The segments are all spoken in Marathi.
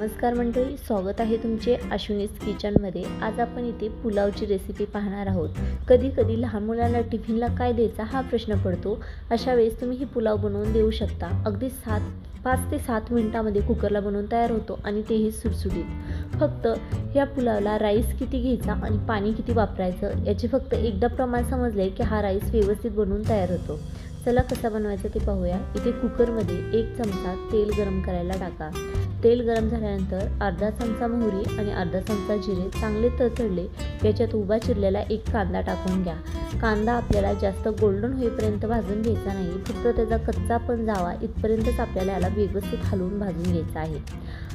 नमस्कार मंडळी स्वागत आहे तुमचे अश्विनीज किचनमध्ये. आज आपण इथे पुलावची रेसिपी पाहणार आहोत. कधी कधी लहान मुलांना टिफिनला काय द्यायचा हा प्रश्न पडतो. अशा वेळेस तुम्ही ही पुलाव बनवून देऊ शकता. अगदी सात पाच ते सात मिनटामध्ये कुकरला बनवून तयार होतो आणि तेही सुटसुटीत. फक्त या पुलावला राईस किती घ्यायचा आणि पाणी किती वापरायचं याचे फक्त एकदा प्रमाण समजले की हा राईस व्यवस्थित बनवून तयार होतो. चला कसा बनवायचा ते पाहूया. इथे कुकरमध्ये एक चमचा तेल गरम करायला टाका. तेल गरम झाल्यानंतर अर्धा चमचा मोहरी आणि अर्धा चमचा जिरे चांगले तळतळले. याच्यात उभा चिरलेला एक कांदा टाकून घ्या. कांदा आपल्याला जास्त गोल्डन होईपर्यंत भाजून घ्यायचा नाही. फक्त त्याचा कच्चा पण जावा इथपर्यंतच आपल्याला याला व्यवस्थित हलवून भाजून घ्यायचा आहे.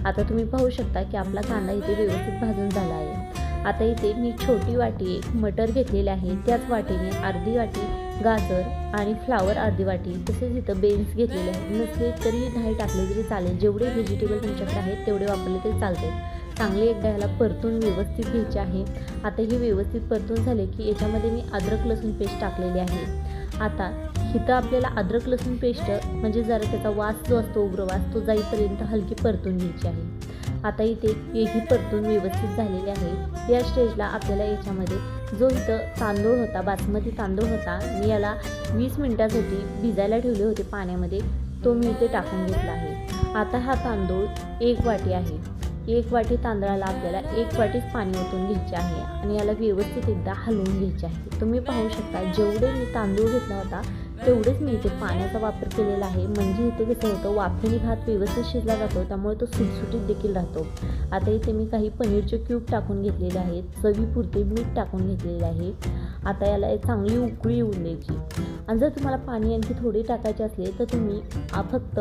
आता तुम्ही पाहू शकता की आपला कांदा इथे व्यवस्थित भाजून झाला आहे. आता इथे मी छोटी वाटी एक मटर घेतलेले आहे. त्याच वाटीने अर्धी वाटी गाजर आणि फ्लावर अर्धी वाटी तसेच इथं बेन्स घेतलेले आहेत. नसले तरी नाही टाकले तरी चालेल. जेवढे व्हेजिटेबल तुमच्याकडे आहेत तेवढे वापरले तरी चालते चांगले एकदा ह्याला परतून व्यवस्थित घ्यायचे आहे. आता हे व्यवस्थित परतून झाले की याच्यामध्ये मी अद्रक लसूण पेस्ट टाकलेली आहे. आता इथं आपल्याला अद्रक लसूण पेस्ट म्हणजे जरा त्याचा वास जो असतो उग्र वास तो जाईपर्यंत हलकी परतून घ्यायची आहे. आता इथे हेही परतून व्यवस्थित झालेले आहे. या स्टेजला आपल्याला याच्यामध्ये जो इथं तांदूळ होता बासमती तांदूळ होता मी याला वीस मिनटासाठी भिजायला ठेवले होते पाण्यामध्ये. तो मी इथे टाकून घेतला आहे. आता हा तांदूळ एक वाटी आहे. एक वाटी तांदळाला आपल्याला एक वाटीच पाणी ओतून घ्यायचे आहे आणि याला व्यवस्थित एकदा हलवून घ्यायचे आहे. तुम्ही पाहू शकता जेवढे मी तांदूळ घेतला होता तेवढेच मी इथे पाण्याचा वापर केलेला आहे. म्हणजे इथे कसं होतं वाफेने भात व्यवस्थित शिजला जातो त्यामुळे तो सुटसुटीत देखील राहतो. आता इथे मी काही पनीरचे क्यूब टाकून घेतलेले आहेत चवीपुरते मीठ टाकून घेतलेले आहे. आता याला एक चांगली उकळी येऊन द्यायची. आणि जर तुम्हाला पाणी आणखी थोडे टाकायचे असले तर तुम्ही फक्त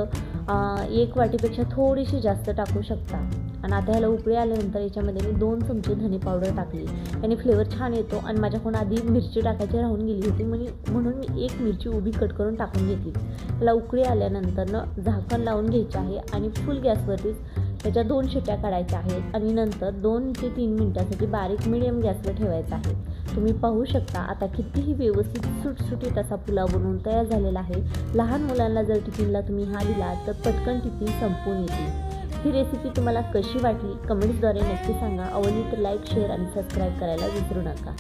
एक वाटीपेक्षा थोडीशी जास्त टाकू शकता. आणि आता ह्याला उकळी आल्यानंतर याच्यामध्ये मी दोन चमचे धने पावडर टाकली. आणि फ्लेवर छान येतो. आणि माझ्याकडून आधी मिरची टाकायची राहून गेली होती. म्हणून मी एक मिरची बिकट कट करून टाकून घेतली. त्याला उकळी आल्यानंतर झाकण लावून घ्यायचे आहे आणि फुल गॅसवरतीच त्याच्या दोन शिट्या काढायच्या आहेत आणि नंतर दोन ते तीन मिनटासाठी बारीक मिडियम गॅसवर ठेवायचा आहे. तुम्ही पाहू शकता आता कितीही व्यवस्थित सुटसुटीत असा पुलाव बनवून तयार झालेला आहे. लहान मुलांना जर टिफिनला तुम्ही हा दिला तर पटकन टिफिन संपून येतील. ही रेसिपी तुम्हाला कशी वाटली? कमेंट्सद्वारे नक्की सांगा. आवडली तर लाईक शेअर आणि सबस्क्राईब करायला विसरू नका.